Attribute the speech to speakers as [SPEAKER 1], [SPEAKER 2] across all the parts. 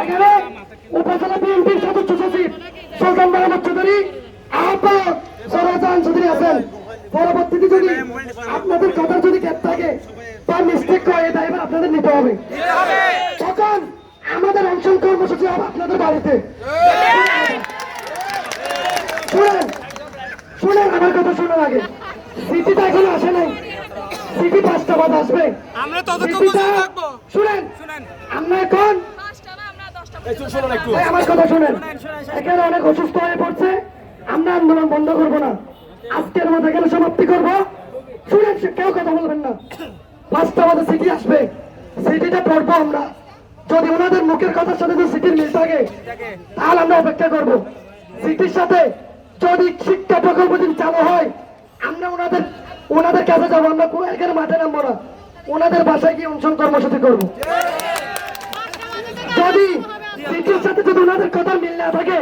[SPEAKER 1] এখানে উপজেলা বিএনপির সদস্য সচিব সুলতান চৌধুরী আহ্বায়ক সরাজান চৌধুরী আছেন পরবর্তীতে যদি আপনাদের কথা যদি থাকে মিস্টেক এবার আপনাদের নিতে হবে তখন আমাদের অনশন কর্মসূচি হবে আপনাদের বাড়িতে শুনেন শুনেন আমার কথা শুনুন আগে সিটিটা এখনও আসে নাই সিটি পাঁচটা আসবে শুনেন আমরা এখন
[SPEAKER 2] আমরা
[SPEAKER 1] কথা শুনেন। এখানে অনেক অসুস্থ হয়ে পড়ছে। আমরা আন্দোলন বন্ধ করব না। আজকের মতো এখানে সমাপ্তি করব। শুনেন কেউ কথা বলবেন না। পাঁচটা বাজে সিটি আসবে। সিটিটা পড়ব আমরা। যদি ওনাদের মুখের কথার সাথে যদি সিটির মিল থাকে তাহলে আমরা অপেক্ষা করব। সিটির সাথে যদি শিক্ষা প্রকল্প যদি চালু হয় আমরা ওনাদের ওনাদের কাছে যাব। আমরা কোনো এখানে মাঠে নামবো না। ওনাদের বাসায় গিয়ে অনশন কর্মসূচি করব। যদি সিটির সাথে যদি ওনাদের কথা মিল না থাকে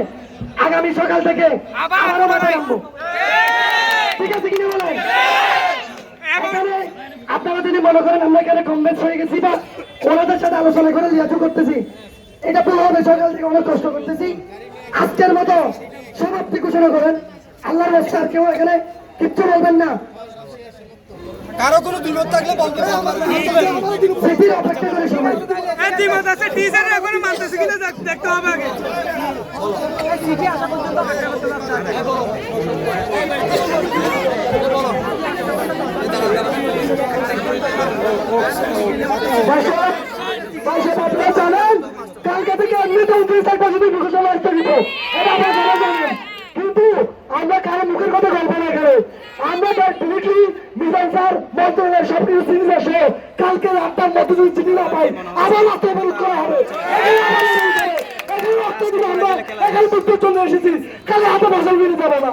[SPEAKER 1] আগামী সকাল থেকে আবারও মাঠে। নামবো ঠিক আছে কিনা বলেন আপনারা যদি মনে করেন আমরা এখানে কনভেন্স হয়ে গেছি বা ওনাদের সাথে আলোচনা করে লিয়াজু করতেছি এটা ভুল হবে সকাল থেকে অনেক কষ্ট করতেছি। আজকের মতো সমাপ্তি ঘোষণা করেন। আল্লাহর রাস্তা আর কেউ এখানে কিচ্ছু বলবেন না।
[SPEAKER 3] কারও কোনো বিরোধ থাকলে বলতে
[SPEAKER 1] সিটির অপেক্ষা করে সবাই।
[SPEAKER 4] দ্বিমত আছে টিচার এখনও মানতেছে কিনা দেখতে হবে আগে।
[SPEAKER 1] কিন্তু আমরা কারও মুখের কথা গল্প না এখানে আমরা ডিরেক্টলি মিজান স্যার মন্ত্রণালয় সব কিছু সিরিজ আসে কালকে রাতটার মধ্যে যদি চিঠি না পাই। আবার রাতে অবরোধ করা হবে। আমরা। এখানে বুঝতে চলে এসেছি। কালে হাতে ভাষণ ফিরে যাব না।